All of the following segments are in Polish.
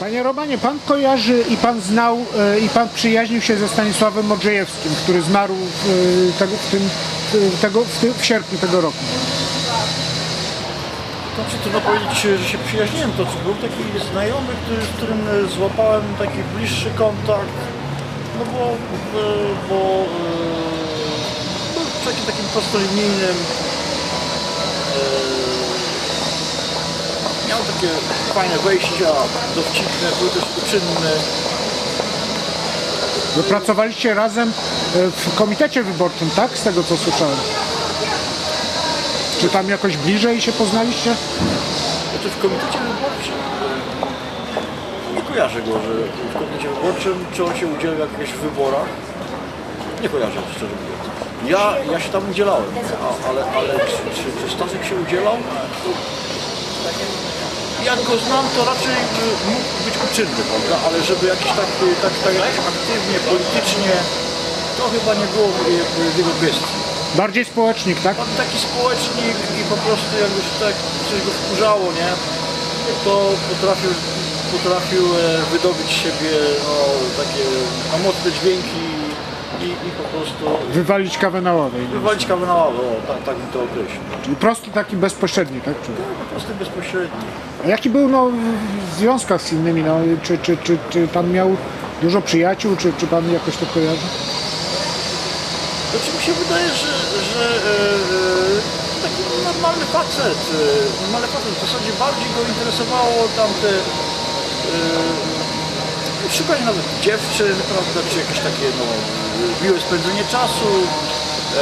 Panie Romanie, pan kojarzy i pan znał e, i pan przyjaźnił się ze Stanisławem Modrzejewskim, który zmarł w, e, tego, w, tym, tego, w, tym, w sierpniu tego roku. To czy trudno powiedzieć, że się przyjaźniłem, to był taki znajomy, który, z którym e, złapałem taki bliższy kontakt, no bo, bo był takim, takim prostolinijnym, miał takie fajne wejścia, dowcipne, był też uczynny. Wy pracowaliście razem e, w komitecie wyborczym, tak? Z tego co słyszałem. Czy tam jakoś bliżej się poznaliście? Znaczy w komitecie wyborczym e, nie kojarzę go, że w komitecie wyborczym czy on się udzielił w jakichś wyborach. Nie kojarzę, szczerze mówiąc. Ja, ja się tam udzielałem, a, ale, ale czy, czy, czy Staszek się udzielał? Jak go znam, to raczej y, mógł być uczynny, prawda? Ale żeby jakiś tak, tak, tak aktywnie, politycznie, to chyba nie było w jego gestii. Bardziej społecznik, tak? On taki społecznik i po prostu jak już tak coś go wkurzało, nie? To potrafił, potrafił e, wydobyć z siebie no, takie no, mocne dźwięki i, i po prostu Wywalić kawę na ławę. wywalić kawę na ławę, o, tak, tak bym to określił. Czyli prosty taki bezpośredni, tak? Czy... Po prostu bezpośredni. A jaki był no, w związkach z innymi? No, czy, czy, czy, czy pan miał dużo przyjaciół, czy, czy pan jakoś to kojarzy? Znaczy mi się wydaje, że, że e, e, taki normalny facet, e, normalny facet, w zasadzie bardziej go interesowało tamte e, szukanie nawet dziewczyn, prawda, czy jakieś takie no, miłe spędzenie czasu, e,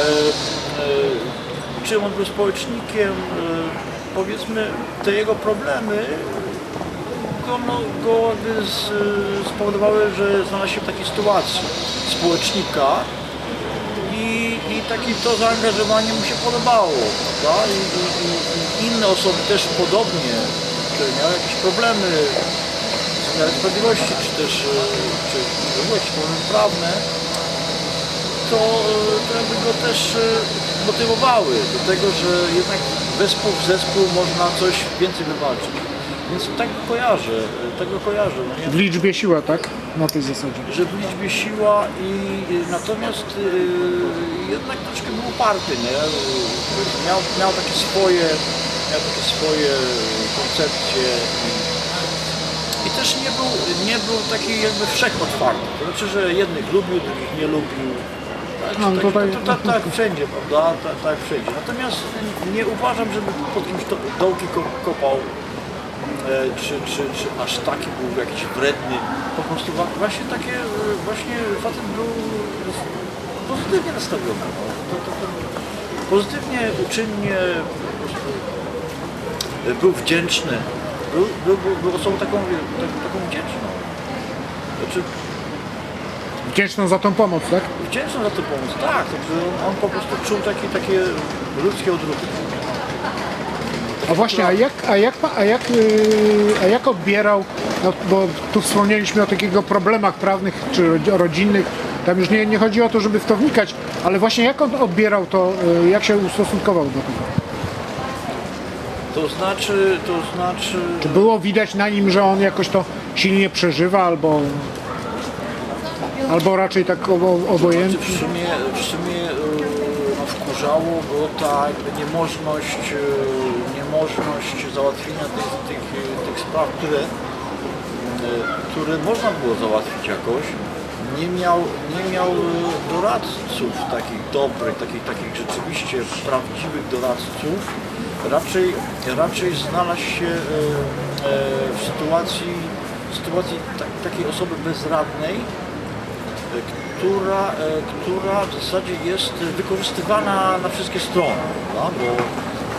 e, czym on był społecznikiem, e, powiedzmy te jego problemy go, no, go z, spowodowały, że znalazł się w takiej sytuacji społecznika, i, i takie to zaangażowanie mu się podobało, i, i, I inne osoby też podobnie, które miały jakieś problemy z wymiarem sprawiedliwości, czy też e, czy jakieś problemy prawne, to, e, to jakby go też e, motywowały do tego, że jednak wespół w zespół można coś więcej wywalczyć. Więc tak go kojarzę, tak go kojarzę. No nie? W liczbie siła, tak? Na tej zasadzie. że w liczbie siła i natomiast y, jednak troszkę był uparty, nie? Miał, miał takie swoje, miał takie swoje koncepcje też nie był, nie był taki jakby wszechotwarty. To znaczy, że jednych lubił, drugich nie lubił. Tak, No, tak, tutaj- tak, tak, tak wszędzie, prawda? Tak, tak wszędzie. Natomiast nie uważam, żeby pod kimś to dołki ko- kopał e, czy, czy, czy aż taki był jakiś wredny. Po prostu właśnie takie, e, właśnie facet był pozytywnie nastawiony. No. To, to, to, pozytywnie, uczynnie, po prostu był wdzięczny. Był, był, był, osobą taką, tak, taką wdzięczną. Znaczy, Wdzięczną za tą pomoc, tak? wdzięczną za tę pomoc, tak. On, on po prostu czuł takie, takie ludzkie odruchy. A właśnie, a jak, a jak, pa- a jak, yy, a jak odbierał, no, bo tu wspomnieliśmy o takich problemach prawnych czy rodzi- rodzinnych, tam już nie, nie chodzi o to, żeby w to wnikać, ale właśnie jak on odbierał to, yy, jak się ustosunkował do tego? To znaczy, to znaczy... Czy było widać na nim, że on jakoś to silnie przeżywa, albo, albo raczej tak obo, obojętnie? W sumie, w sumie no, wkurzało go ta jakby niemożność, e, niemożność załatwienia tych, tych, tych spraw, które, e, które można było załatwić jakoś. Nie miał, nie miał doradców takich dobrych, takich, takich rzeczywiście prawdziwych doradców. Raczej, raczej znalazł się e, e, w sytuacji, sytuacji ta- takiej osoby bezradnej, która, e, która w zasadzie jest wykorzystywana na wszystkie strony, prawda? bo,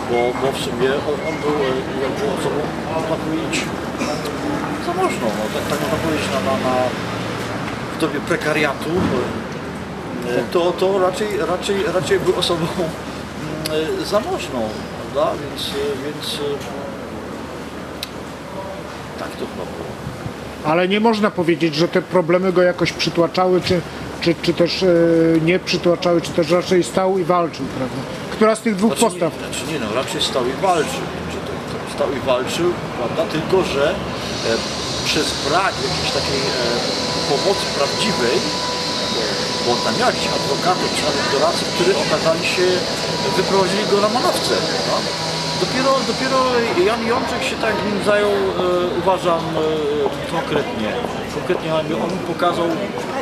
bo, bo w sumie on, on był jakby osobą, można powiedzieć, zamożną, no, tak, tak można powiedzieć, na, na, na, w dobie prekariatu, to, to raczej, raczej, raczej był osobą mm, zamożną, prawda? Więc, więc tak to chyba było. Ale nie można powiedzieć, że te problemy go jakoś przytłaczały, czy, czy, czy też e, nie przytłaczały, czy też raczej stał i walczył, prawda? Która z tych dwóch Znaczy, postaw? Nie, znaczy nie no, raczej stał i walczył. Znaczy, to, to stał i walczył, prawda? Tylko, że e, przez brak jakiejś takiej e, pomocy prawdziwej, bo tam miał jakichś adwokatów czy nawet którzy okazali się, wyprowadzili go na manowce. No. Dopiero, dopiero Jan Jączek się tak nim zajął, e, uważam, e, konkretnie. Konkretnie on pokazał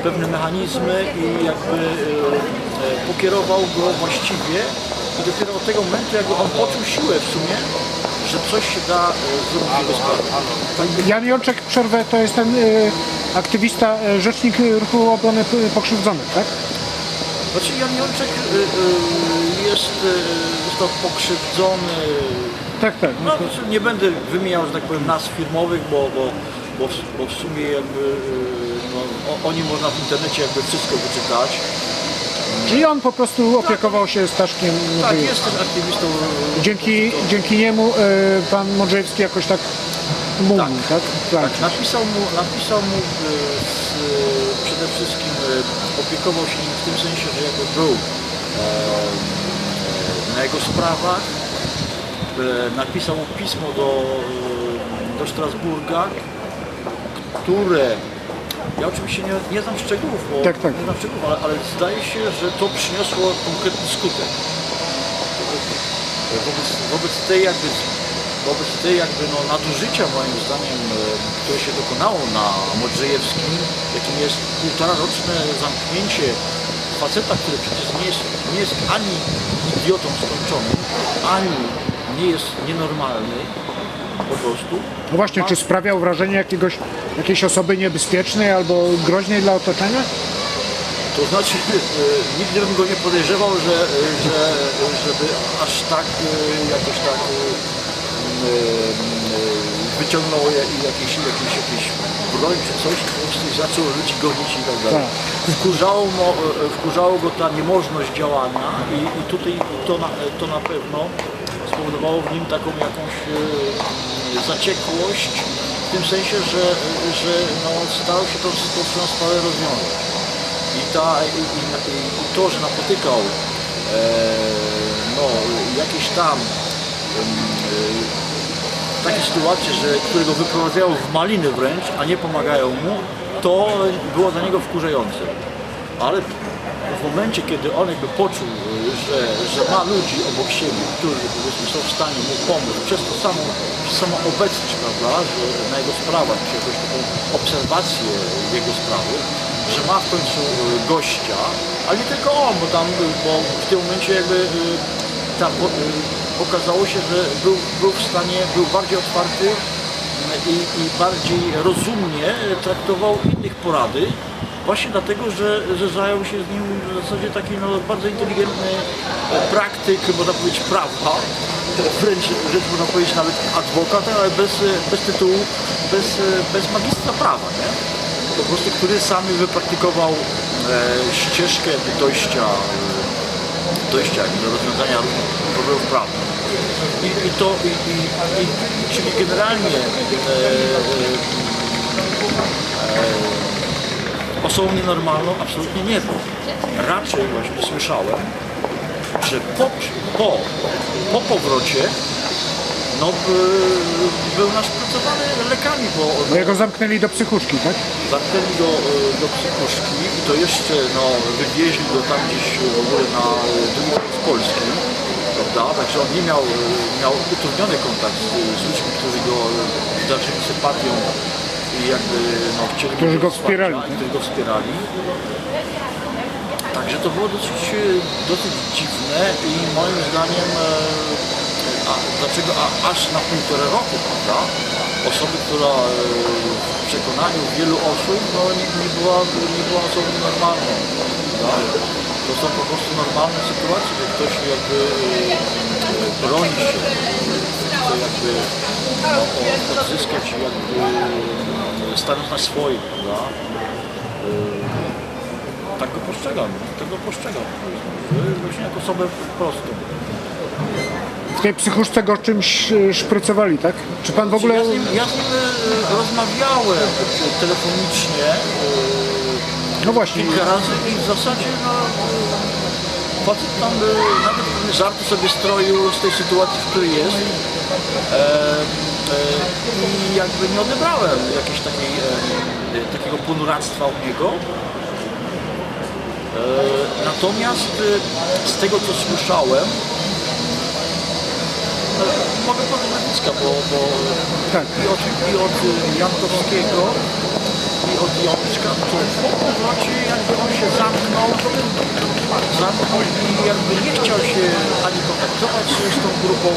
pewne mechanizmy i jakby e, e, pokierował go właściwie i dopiero od tego momentu jakby on poczuł siłę w sumie, że coś się da e, zrobić w jego sprawie. Jan Jączek, przerwę, to jest ten e, aktywista, e, rzecznik ruchu obrony pokrzywdzonych, tak? Znaczy Jan Jączek y, y, jest został pokrzywdzony. Tak, tak. No, nie będę wymieniał, że tak powiem, nazw firmowych, bo, bo, bo, w, bo w sumie jakby no, o, o nim można w internecie jakby wszystko wyczytać. Czyli on po prostu opiekował się Staszkiem. Tak, Modrzejewskim. jest też aktywistą. Dzięki, dzięki niemu e, pan Modrzejewski jakoś tak mówił, tak? Tak. Tak, napisał mu, napisał mu z, y, przede wszystkim y, opiekował się nim w tym sensie, że jakby był e, e, na jego sprawach, e, napisał mu pismo do, do Strasburga, które ja oczywiście nie, nie znam szczegółów, bo Tak, tak. nie znam szczegółów, ale, ale zdaje się, że to przyniosło konkretny skutek. Wobec, wobec tej jakby wobec tej jakby no, nadużycia moim zdaniem, e, które się dokonało na Modrzejewskim, jakim jest półtora roczne zamknięcie faceta, który przecież nie jest, nie jest ani idiotą skończonym, ani nie jest nienormalny po prostu. No właśnie, czy sprawiał wrażenie jakiegoś, jakiejś osoby niebezpiecznej albo groźnej dla otoczenia? To znaczy, e, nigdy bym go nie podejrzewał, że, e, że, żeby aż tak e, jakoś tak e, wyciągnął ja- jakieś, jakieś, jakieś broń czy coś po prostu i zaczął ludzi gonić i tak dalej. Wkurzało, mo, e, wkurzało go ta niemożność działania i, i tutaj to na, to na pewno spowodowało w nim taką jakąś e, zaciekłość w tym sensie, że, że no, starał się tą, tą swoją sprawę rozwiązać. I, ta, i, i, i to, że napotykał e, no, jakieś tam e, takie sytuacje, że, które go wyprowadzają w maliny wręcz, a nie pomagają mu, to było dla niego wkurzające. Ale w momencie, kiedy on jakby poczuł, że, że ma ludzi obok siebie, którzy powiedzmy są w stanie mu pomóc, przez to samą, przez obecność, prawda, że na jego sprawach, czy jakąś taką obserwację jego sprawy, że ma w końcu e, gościa, ale nie tylko on, bo tam, e, bo w tym momencie jakby po- e, okazało się, że był, był w stanie, był bardziej otwarty i, i bardziej rozumnie traktował innych porady, właśnie dlatego, że, że zajął się z nim w zasadzie taki no, bardzo inteligentny praktyk, można powiedzieć, prawa, wręcz rzecz można powiedzieć nawet adwokat, ale bez, bez tytułu, bez, bez magistra prawa, nie? Po prostu, który sam wypraktykował e, ścieżkę dojścia, e, dojścia do rozwiązania problemów prawnych. I, i to, i, i, i, czyli generalnie e, e, osobą nienormalną absolutnie nie był. Raczej właśnie słyszałem, że po, po, po powrocie no, by- był naszpracowany lekami, bo Bo jego zamknęli do psychuszki, tak? zamknęli do, e, do psychuszki i to jeszcze no, wywieźli go tam gdzieś w ogóle na e, drugi koniec Polski, prawda? Także on nie miał, miał utrudniony kontakt z, z ludźmi, którzy go darzyli sympatią i jakby no, chcieli Którzy go wspierali, tak? którzy go wspierali. Także to było dosyć, dosyć dziwne i moim zdaniem e, a dlaczego a, aż na półtora roku, prawda? Osoby, która e, w przekonaniu wielu osób no, nie, nie, była, nie była osobą normalną. prawda? To są po prostu normalne sytuacje, że ktoś jakby e, broni się, chce jakby no, odzyskać jakby e, stanąć na swoim, prawda? Tak go postrzegam, tak go postrzegam. Właśnie jako osobę prostą. W tej psychuszce go czymś szprycowali, tak? Czy pan w ogóle... Ja z nim, ja z nim rozmawiałem telefonicznie No właśnie, kilka razy i w zasadzie no, facet tam e, nawet pewne żarty sobie stroił z tej sytuacji, w której jest. E, i jakby nie odebrałem jakiejś takiej, e, takiego ponuractwa u niego. E, Natomiast e, z tego co słyszałem, e, mogę podać nazwiska, bo, bo Tak. i od, i od e, Jankowskiego i od Jączka, to po powrocie jakby on się zamknął, zamknął i jakby nie chciał się ani kontaktować z tą grupą,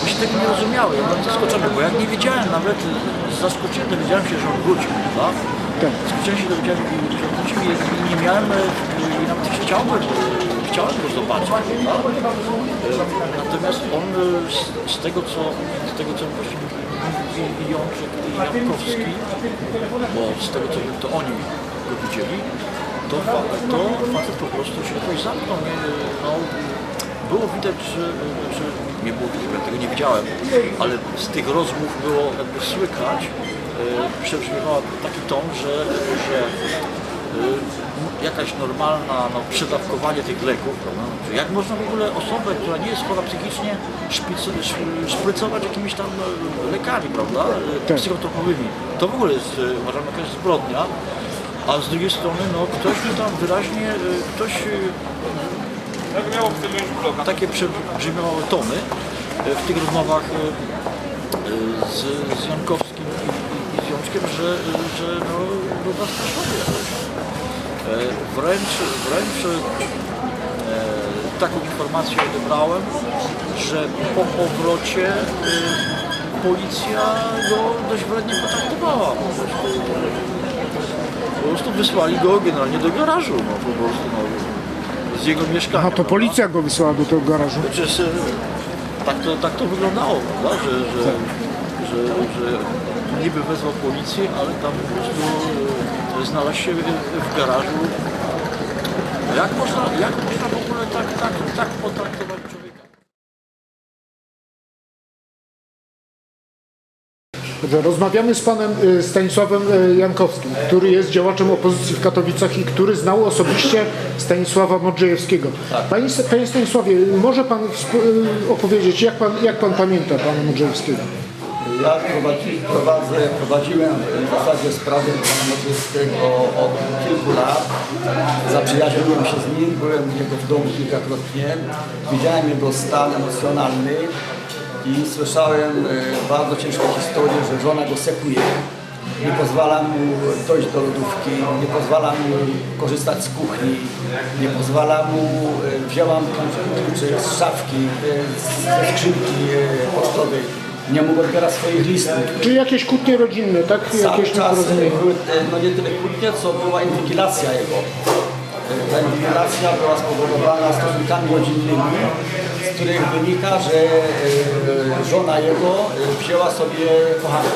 bo się tego nie rozumiały. Ja byłem zaskoczony, bo jak nie wiedziałem nawet, z zaskoczenia dowiedziałem się, że on wrócił, prawda? Tak. Zaskoczenia się dowiedziałem, że on wrócił i i nie miałem, e, i nawet chciałbym, chciałem go zobaczyć, prawda? E, Natomiast on e, z, z tego co, z tego co właśnie i, i Jączek i Jankowski, bo z tego co to oni go widzieli, to, to facet po prostu się jakoś zamknął. Nie, no, było widać, że, że nie było widać, ja tego nie widziałem, ale z tych rozmów było jakby słychać, e, przebrzmiewał taki ton, że, że e, jakaś normalna no, przedawkowanie tych leków, prawda? Jak można w ogóle osobę, która nie jest chora psychicznie, szprycować jakimiś tam e, lekami, prawda? E, Tak. Psychotropowymi. To w ogóle jest, e, uważam, jakaś zbrodnia. A z drugiej strony, no, ktoś mi tam wyraźnie, ktoś e, takie przebrzmiewały tony w tych rozmowach z, z Jankowskim i, i, i z Jączkiem, że, że no, jakoś. E, Wręcz, wręcz taką informację odebrałem, że po powrocie e, policja go dość wrednie potraktowała. Po prostu, po prostu wysłali go generalnie do garażu, no po prostu no, z jego mieszkania. A to policja go wysłała do tego garażu. Przecież e, tak to, tak to wyglądało, prawda? Że, że, że, że niby wezwał policję, ale tam po prostu e, znalazł się w garażu. Jak można, jak można w ogóle tak, tak, tak potraktować człowieka? Rozmawiamy z panem y, Stanisławem y, Jankowskim, który jest działaczem opozycji w Katowicach i który znał osobiście Stanisława Modrzejewskiego. Panie, panie Stanisławie, może pan y, opowiedzieć, jak pan, jak pan pamięta pana Modrzejewskiego? Ja prowadzi, prowadzę, prowadziłem w zasadzie sprawę pana od kilku lat. Zaprzyjaźniłem się z nim, byłem w jego w domu kilkakrotnie. Widziałem jego stan emocjonalny i słyszałem e, bardzo ciężkie historie, że żona go sekuje. Nie pozwala mu dojść do lodówki, nie pozwala mu korzystać z kuchni, nie pozwala mu, e, wzięłam klucze z szafki, e, ze skrzynki pocztowej, nie mógł odbierać swoich listów. Czy jakieś kłótnie rodzinne, tak? Cały Jakieś czas e, były, e, no nie tyle kłótnie, co była inwigilacja jego. E, Ta inwigilacja była spowodowana stosunkami rodzinnymi, z których wynika, że żona jego wzięła sobie kochanka.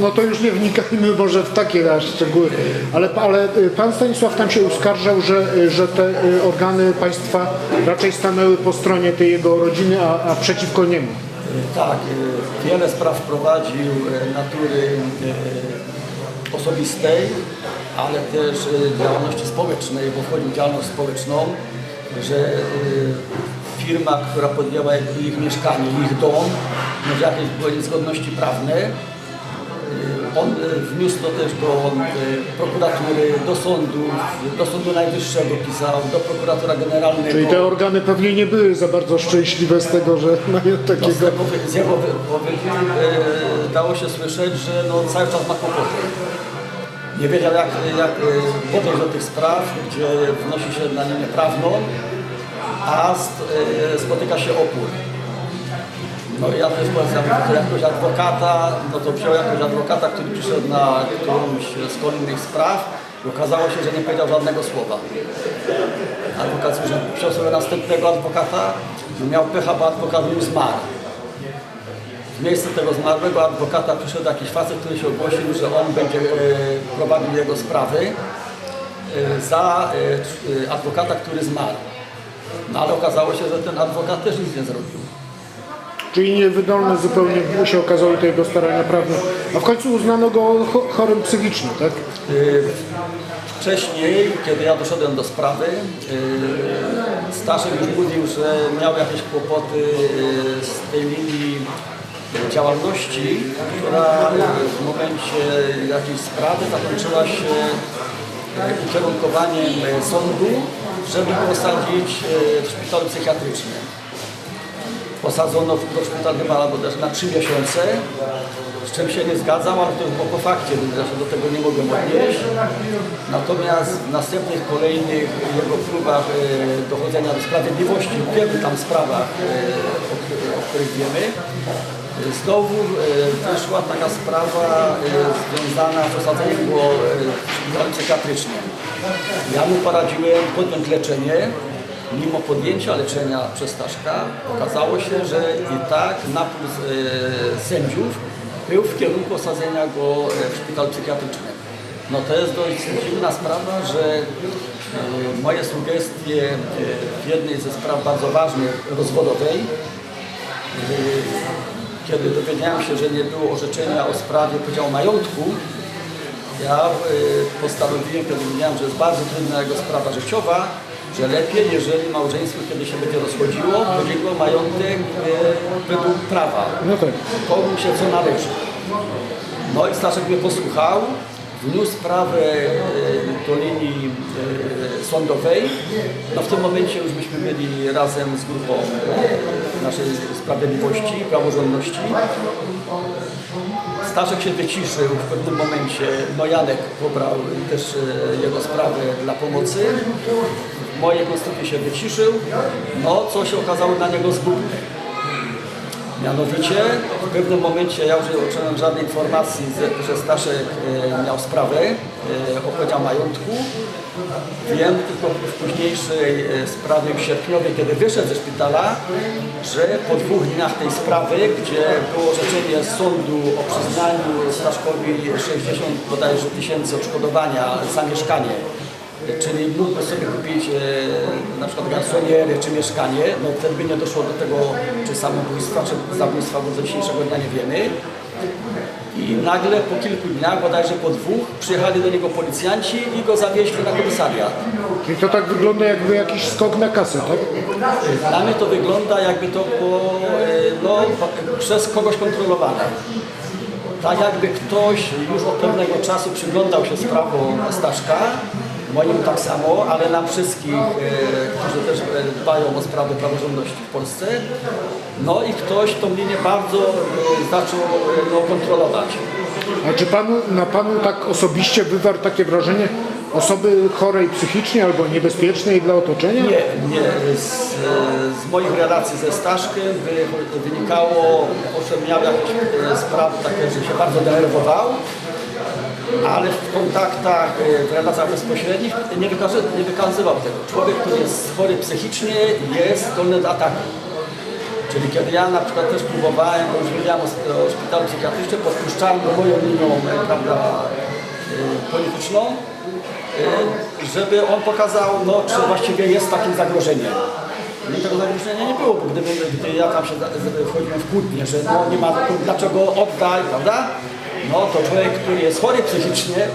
No to już nie wnikajmy może w takie aż szczegóły, ale, ale pan Stanisław tam się uskarżał, że, że te organy państwa raczej stanęły po stronie tej jego rodziny, a, a przeciwko niemu. Tak, e, wiele spraw prowadził e, natury e, osobistej, ale też e, działalności społecznej, bo wchodził w działalność społeczną, że e, firma, która podjęła ich- mieszkanie, ich dom, może jakieś były niezgodności prawne, E, on e, wniósł to też do e, prokuratury, do sądu, do Sądu Najwyższego pisał, do prokuratora generalnego. Czyli te organy pewnie nie były za bardzo szczęśliwe z tego, że mają No, z, takiego... tego, wy- z jego wypowiedzi e, dało się słyszeć, że no, cały czas ma kłopoty. Nie wiedział jak, jak podejść do tych spraw, gdzie wnosi się na linię prawną, a spotyka się opór. No ja też polecam że jakiegoś adwokata, no to wziął jakiegoś adwokata, który przyszedł na którąś z kolejnych spraw i okazało się, że nie powiedział żadnego słowa. Adwokat wziął sobie następnego adwokata i miał pecha, bo adwokat już zmarł. W miejsce tego zmarłego adwokata przyszedł jakiś facet, który się ogłosił, że on będzie e, prowadził jego sprawy e, za e, e, adwokata, który zmarł. No ale okazało się, że ten adwokat też nic nie zrobił. Czyli niewydolne zupełnie się okazały te jego starania prawne. A w końcu uznano go cho- chorym psychicznie, tak? Y, Wcześniej, kiedy ja doszedłem do sprawy, y, Staszek już mówił, że miał jakieś kłopoty y, z tej linii działalności, która w momencie jakiejś sprawy zakończyła się ukierunkowaniem sądu, żeby go osadzić w szpitalu psychiatrycznym. Posadzono w szpital chyba bodajże na trzy miesiące, z czym się nie zgadzam, ale to już było po fakcie, się do tego nie mogłem odnieść. Natomiast w następnych kolejnych jego próbach e, dochodzenia do sprawiedliwości w wielu tam sprawach, e, o, których- wiemy, e, znowu wyszła taka sprawa związana z osadzeniem e, w szpitalu psychiatrycznym. Ja mu poradziłem podjąć leczenie, mimo podjęcia leczenia przez Staszka okazało się, że i tak napór e, sędziów był w kierunku osadzenia go e, w szpitalu psychiatrycznym. No to jest dość dziwna sprawa, że e, moje sugestie w jednej ze spraw bardzo ważnych, rozwodowej, kiedy dowiedziałem się, że nie było orzeczenia o sprawie podziału majątku, ja postanowiłem, kiedy wiedziałem, że jest bardzo trudna jego sprawa życiowa, że lepiej, jeżeli małżeństwo, kiedy się będzie rozchodziło, podzieliło majątek y, według prawa, No tak. komu się co należy. No i Staszek mnie posłuchał, wniósł sprawę y, do linii y, sądowej. No w tym momencie już myśmy byli razem z grupą y, naszej Sprawiedliwości, Praworządności. Staszek się wyciszył w pewnym momencie, no Janek pobrał też e, jego sprawę dla pomocy. Mojej konstrukcji się wyciszył, no co się okazało dla niego zgubne. Mianowicie w pewnym momencie ja już nie otrzymałem żadnej informacji, że Staszek e, miał sprawę e, o podział majątku. Wiem tylko w późniejszej e, sprawie w sierpniowej, kiedy wyszedł ze szpitala, że po dwóch dniach tej sprawy, gdzie było orzeczenie sądu o przyznaniu Staszkowi 60 bodajże tysięcy odszkodowania za mieszkanie, czyli mógłby sobie kupić e, na przykład garsonierę czy mieszkanie, no wtedy by nie doszło do tego, czy samobójstwa, czy zabójstwa, bo do dzisiejszego dnia nie wiemy. I nagle po kilku dniach, bodajże po dwóch, przyjechali do niego policjanci i go zawieźli na komisariat. Czyli to tak wygląda jakby jakiś skok na kasę, tak? Dla mnie to wygląda jakby to było e, no, przez kogoś kontrolowane. Tak jakby ktoś już od pewnego czasu przyglądał się sprawom Staszka, moim tak samo, ale nam wszystkich, e, którzy też e, dbają o sprawy praworządności w Polsce. No i ktoś tą linię bardzo e, zaczął no, kontrolować. A czy panu, na panu tak osobiście wywarł takie wrażenie osoby chorej psychicznie albo niebezpiecznej dla otoczenia? Nie, nie. Z, z moich relacji ze Staszkiem wy, wynikało, owszem miał jakieś sprawy takie, że się bardzo denerwował, ale w kontaktach, e, w relacjach bezpośrednich nie, wykazy, nie wykazywał tego. Człowiek, który jest chory psychicznie jest zdolny do ataku. Czyli kiedy ja na przykład też próbowałem, bo o, szpitalu psychiatrycznym, podpuszczałem go moją linią e, prawda, e, polityczną, żeby on pokazał, no, czy właściwie jest takim zagrożeniem. No i tego zagrożenia nie było, bo gdyby, gdy ja tam się wchodziłem w kłótnię, że no, nie ma dlaczego oddaj, prawda? No to człowiek, który jest chory psychicznie,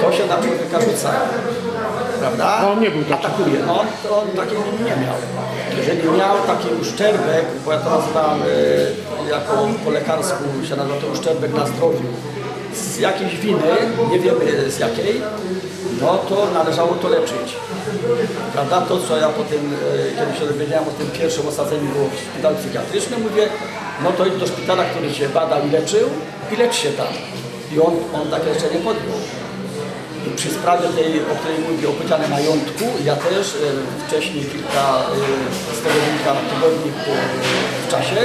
to się na człowieka rzuca. Prawda? A on nie był taki. Atakuje. No, to on takiej linii nie miał. Jeżeli miał taki uszczerbek, bo ja to nazywam e, jako po lekarsku się nazywa to uszczerbek na zdrowiu, z jakiejś winy, nie wiemy z jakiej, no to należało to leczyć. Prawda? To, co ja po tym, e, kiedy się dowiedziałem o tym pierwszym osadzeniu było w szpitalu psychiatrycznym, mówię, no to idź do szpitala, który cię badał i leczył i lecz się tam. I on, on takie leczenie podjął. I przy sprawie tej, o której mówię, o podziale majątku, ja też e, wcześniej kilka e, z tego wynika tygodni po, w czasie,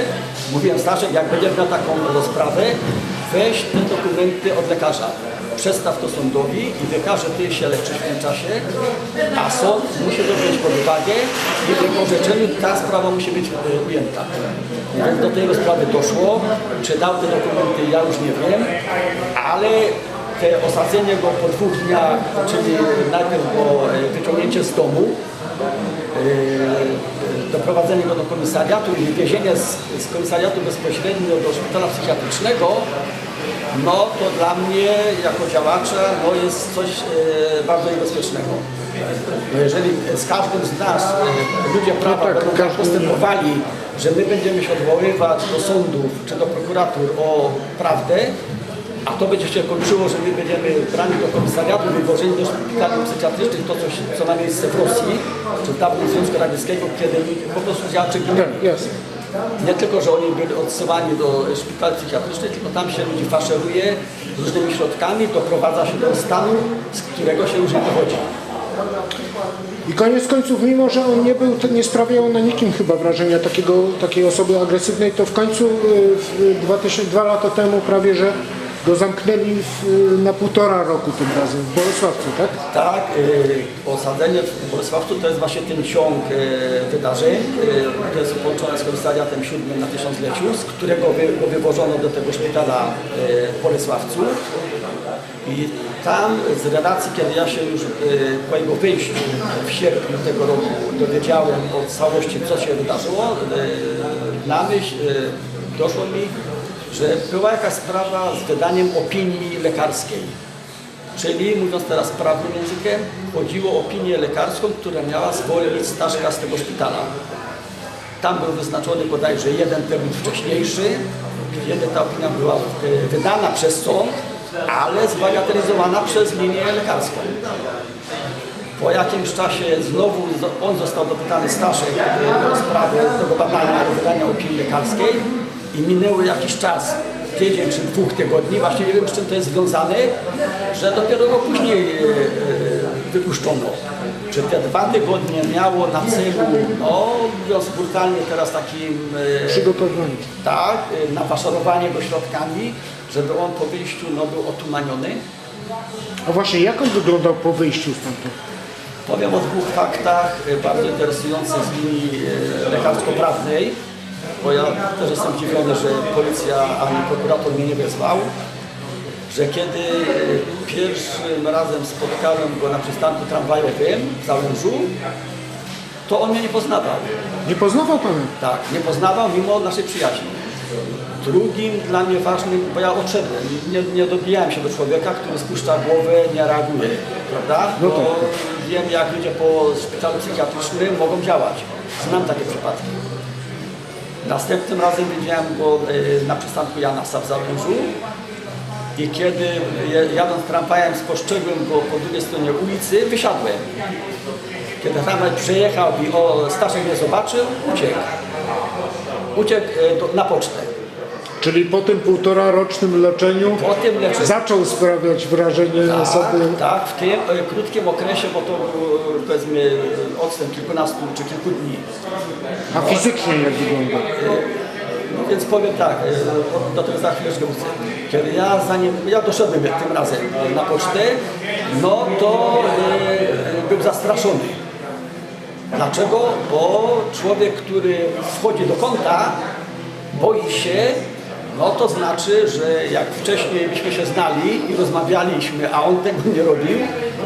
mówiłem Staszek, jak będziesz miał taką rozprawę, weź te dokumenty od lekarza. Przedstaw to sądowi i wykaż, że ty się leczysz w tym czasie, a sąd musi to wziąć pod uwagę i w jego orzeczeniu ta sprawa musi być e, ujęta. Więc do tej rozprawy doszło, czy dał te dokumenty, ja już nie wiem, ale te osadzenie go po dwóch dniach, czyli najpierw go e, wyciągnięcie z domu, e, doprowadzenie go do komisariatu i wywiezienie z, z komisariatu bezpośrednio do szpitala psychiatrycznego, no to dla mnie jako działacza no jest coś e, bardzo niebezpiecznego. No jeżeli z każdym z nas e, ludzie prawa tak, będą tak każdy- postępowali, że my będziemy się odwoływać do sądów czy do prokuratur o prawdę, a to będzie się kończyło, że my będziemy brani do komisariatu, wywożeni do szpitali psychiatrycznych, to coś, co ma miejsce w Rosji, czy w dawnym Związku Radzieckiego, kiedy po prostu działacze. Tak, jasne. Nie tylko, że oni byli odsyłani do szpitali psychiatrycznych, tylko tam się ludzi faszeruje różnymi środkami, doprowadza się do stanu, z którego się już nie wychodzi. I koniec końców, mimo że on nie był, nie sprawiał na nikim chyba wrażenia takiego, takiej osoby agresywnej, to w końcu y, 2000, dwa lata temu prawie, że go zamknęli w, y, na półtora roku tym razem w Bolesławcu, tak? Tak, y, osadzenie w Bolesławcu to jest właśnie ten ciąg y, wydarzeń, y, to jest połączone z komisariatem siódmym na tysiącleciu, z którego wy, go wywożono do tego szpitala y, w Bolesławcu. I tam z relacji, kiedy ja się już y, po jego wyjściu w sierpniu tego roku dowiedziałem o całości, co się wydarzyło, y, na myśl y, doszło mi, że była jakaś sprawa z wydaniem opinii lekarskiej. Czyli mówiąc teraz prawnym językiem, chodziło o opinię lekarską, która miała zwolnić Staszka z tego szpitala. Tam był wyznaczony bodajże jeden termin wcześniejszy, kiedy ta opinia była e, wydana przez sąd, ale zbagatelizowana przez linię lekarską. Po jakimś czasie znowu on został dopytany Staszek e, o sprawę tego badania, wydania opinii lekarskiej i minęły jakiś czas, tydzień czy dwóch tygodni, właśnie nie wiem z czym to jest związane, że dopiero go później e, e, wypuszczono. Czy te dwa tygodnie miało na celu, no mówiąc brutalnie teraz takim e, Przygotowanie. tak, nafaszerowanie go środkami, żeby on po wyjściu no, był otumaniony. A właśnie, jak on wyglądał po wyjściu stamtąd? Powiem o dwóch faktach bardzo interesujących z linii lekarsko-prawnej, bo ja też jestem zdziwiony, że policja ani prokurator mnie nie wezwał, że kiedy y, pierwszym razem spotkałem go na przystanku tramwajowym w Załężu, to on mnie nie poznawał. Nie poznawał pana? Tak, nie poznawał mimo naszej przyjaźni. Drugim dla mnie ważnym, bo ja odszedłem, nie, nie dobijałem się do człowieka, który spuszcza głowę, nie reaguje, prawda? No Bo tak. wiem, jak ludzie po szpitalu psychiatrycznym mogą działać. Znam takie przypadki. Następnym razem widziałem go e, na przystanku Janasa w Zabrzeżu i kiedy jadąc tramwajem spostrzegłem go po drugiej stronie ulicy, wysiadłem. Kiedy tramwaj przejechał i o Staszek mnie zobaczył, uciekł. Uciekł do, na pocztę. Czyli po tym półtora rocznym leczeniu tym leczeniu. zaczął sprawiać wrażenie Tak, osoby... tak, w tym e, krótkim okresie, bo to był powiedzmy odstęp kilkunastu czy kilku dni. A fizycznie jak wygląda? No więc powiem tak, e, do tego za chwileczkę wrócę. Kiedy ja zanim, ja doszedłem tym razem na pocztę, no to e, był zastraszony. Dlaczego? Bo człowiek, który wchodzi do konta, boi się, no to znaczy, że jak wcześniej byśmy się znali i rozmawialiśmy, a on tego nie robił,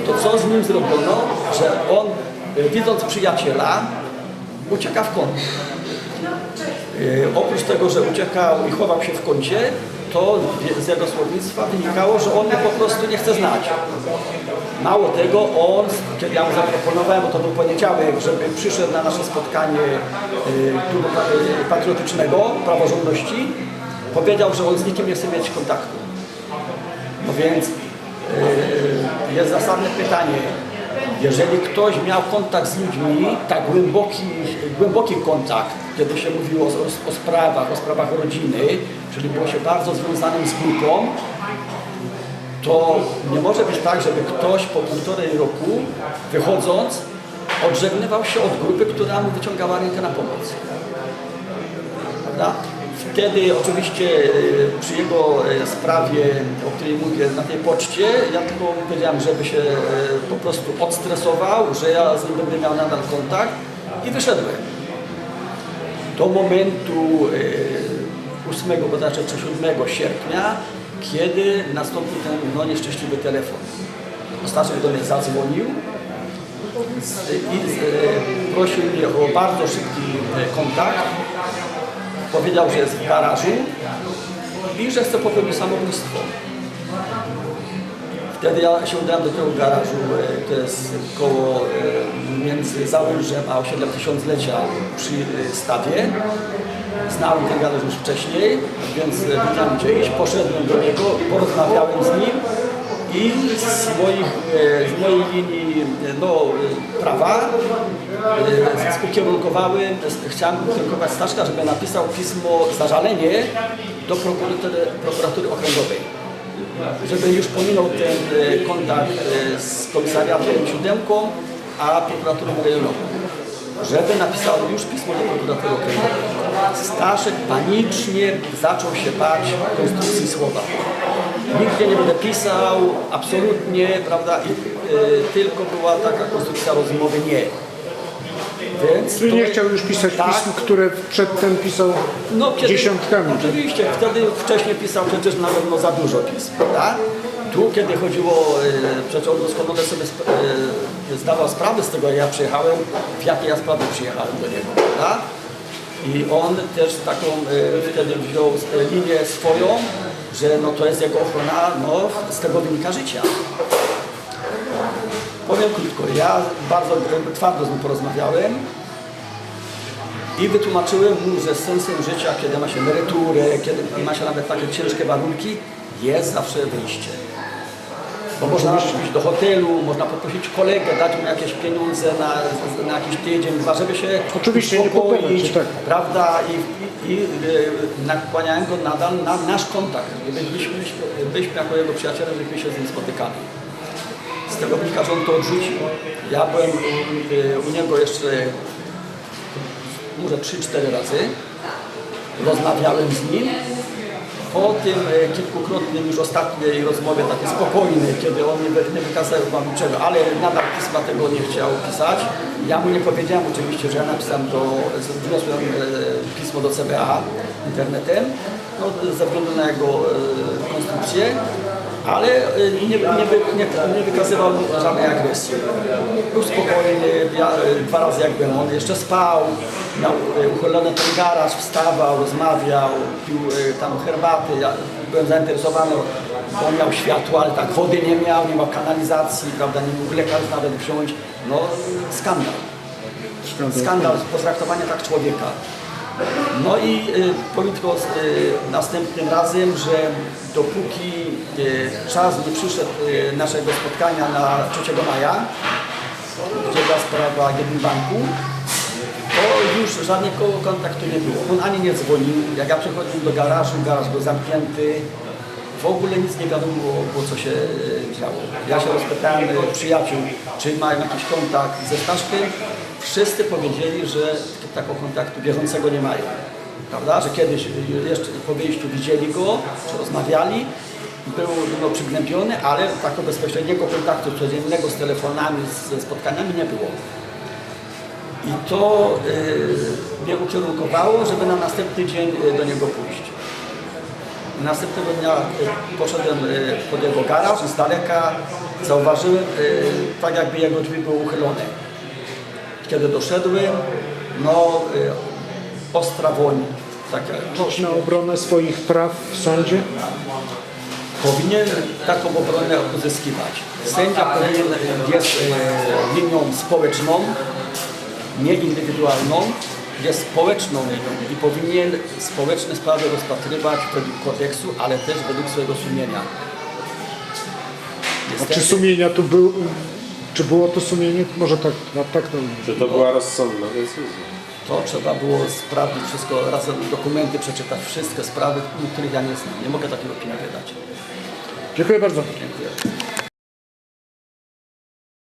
to co z nim zrobiono, że on e, widząc przyjaciela ucieka w kąt. E, Oprócz tego, że uciekał i chował się w kącie, to z jego słownictwa wynikało, że on mnie po prostu nie chce znać. Mało tego, on, kiedy ja mu zaproponowałem, bo to był poniedziałek, żeby przyszedł na nasze spotkanie e, klubu patriotycznego, praworządności, powiedział, że on z nikim nie chce mieć kontaktu. No więc e, jest zasadne pytanie, jeżeli ktoś miał kontakt z ludźmi, tak głęboki, głęboki kontakt, kiedy się mówiło o, o sprawach, o sprawach rodziny, czyli było się bardzo związanym z grupą, to nie może być tak, żeby ktoś po półtorej roku wychodząc odżegnywał się od grupy, która mu wyciągała rękę na pomoc. Prawda? Wtedy oczywiście e, przy jego e, sprawie, o której mówię na tej poczcie, ja tylko powiedziałem, żeby się e, po prostu odstresował, że ja z nim będę miał nadal kontakt i wyszedłem. Do momentu e, 8 bodajże czy 7 sierpnia, kiedy nastąpił ten no, nieszczęśliwy telefon. Staszek do mnie zadzwonił i prosił mnie o bardzo szybki kontakt. Powiedział, że jest w garażu i że chce popełnić samobójstwo. Wtedy ja się udałem do tego garażu, e, to jest koło e, między Załężem a osiedlem Tysiąclecia przy e, stawie. Znałem ten garaż już wcześniej, więc wiedziałem gdzie iść. Poszedłem do niego, porozmawiałem z nim i z, moich, z mojej linii no, prawa ukierunkowałem, chciałem ukierunkować Staszka, żeby napisał pismo zażalenie do prokuratury, prokuratury okręgowej żeby już pominął ten e, kontakt e, z komisariatem siódemką, a prokuraturą rejonową. Żeby napisał już pismo do prokuratury okręgowej. Staszek panicznie zaczął się bać konstrukcji słowa. Nigdzie nie będę pisał, absolutnie, prawda, i e, tylko była taka konstrukcja rozmowy nie. Więc Czyli to- nie chciał już pisać Tak. pism, które przedtem pisał no, kiedy, dziesiątkami. Oczywiście, wtedy wcześniej pisał przecież na pewno za dużo pism, prawda? Tu, kiedy chodziło, e, przecież on doskonale sobie sp- e, zdawał sprawę z tego, jak ja przyjechałem, w jakiej ja sprawie przyjechałem do niego, prawda? I on też taką e, wtedy wziął e, linię swoją, że no to jest jego ochrona, no z tego wynika życia. Powiem krótko, ja bardzo twardo z nim porozmawiałem, i wytłumaczyłem mu, że sensem życia, kiedy ma się emeryturę, kiedy ma się nawet takie ciężkie warunki, jest zawsze wyjście. Bo można iść do hotelu, można poprosić kolegę, dać mu jakieś pieniądze na, na jakiś tydzień, dwa, żeby się Oczywiście, nie uspokoić, popierać, tak. prawda? I, i, i e, nakłaniałem go nadal na nasz kontakt. Byliśmy, byliśmy jako jego przyjaciele, żeśmy się z nim spotykali. Z tego że on to odrzucił. Ja byłem u, e, u niego jeszcze może 3-4 razy. Rozmawiałem z nim. Po tym e, kilkukrotnym już ostatniej rozmowie, takiej spokojnej, kiedy on nie, wy- nie wykazał wam niczego, ale nadal pisma tego nie chciał pisać. Ja mu nie powiedziałem oczywiście, że ja napisałem do, wniosłem e, pismo do CBA internetem, no, ze względu na jego konstrukcję, ale e, nie, nie, nie, nie wykazywał żadnej agresji. Był spokojny, ja e, dwa razy jak byłem, on jeszcze spał, miał e, uchylony ten garaż, wstawał, rozmawiał, pił tam herbaty, ja byłem zainteresowany, bo on miał światło, ale tak wody nie miał, nie miał kanalizacji, prawda, nie mógł lekarz nawet wziąć, no skandal. Skandal potraktowania tak człowieka. No i y, powiem tylko y, następnym razem, że dopóki y, czas nie przyszedł naszego spotkania na 3 maja, gdzie była sprawa jednym banku, to już żadnego kontaktu nie było. On ani nie dzwonił. Jak ja przychodziłem do garażu, garaż był zamknięty. W ogóle nic nie wiadomo było, co się działo. Ja się rozpytałem przyjaciół, czy mają jakiś kontakt ze Staszkiem. Wszyscy powiedzieli, że takiego kontaktu bieżącego nie mają. Prawda? Że kiedyś jeszcze po wyjściu widzieli go, czy rozmawiali, był no, przygnębiony, ale takiego bezpośredniego kontaktu codziennego z telefonami, ze spotkaniami nie było. I to y, mnie ukierunkowało, żeby na następny dzień y, do niego pójść. Następnego dnia y, poszedłem y, pod jego garaż z daleka zauważyłem, y, tak jakby jego drzwi były uchylone. Kiedy doszedłem, no y, ostra woń, taka na obronę swoich praw w sądzie. powinien taką obronę uzyskiwać. Sędzia powinien jest e, linią społeczną, nie indywidualną, jest społeczną linią i powinien społeczne sprawy rozpatrywać według kodeksu, ale też według swojego sumienia. A czy Niestety, sumienia tu był, czy było to sumienie? Może tak, no, tak to Czy to była rozsądna decyzja? to trzeba było sprawdzić wszystko, razem dokumenty przeczytać, wszystkie sprawy, których ja nie znam. Nie mogę takiej opinii wydać. Dziękuję bardzo. Dziękuję.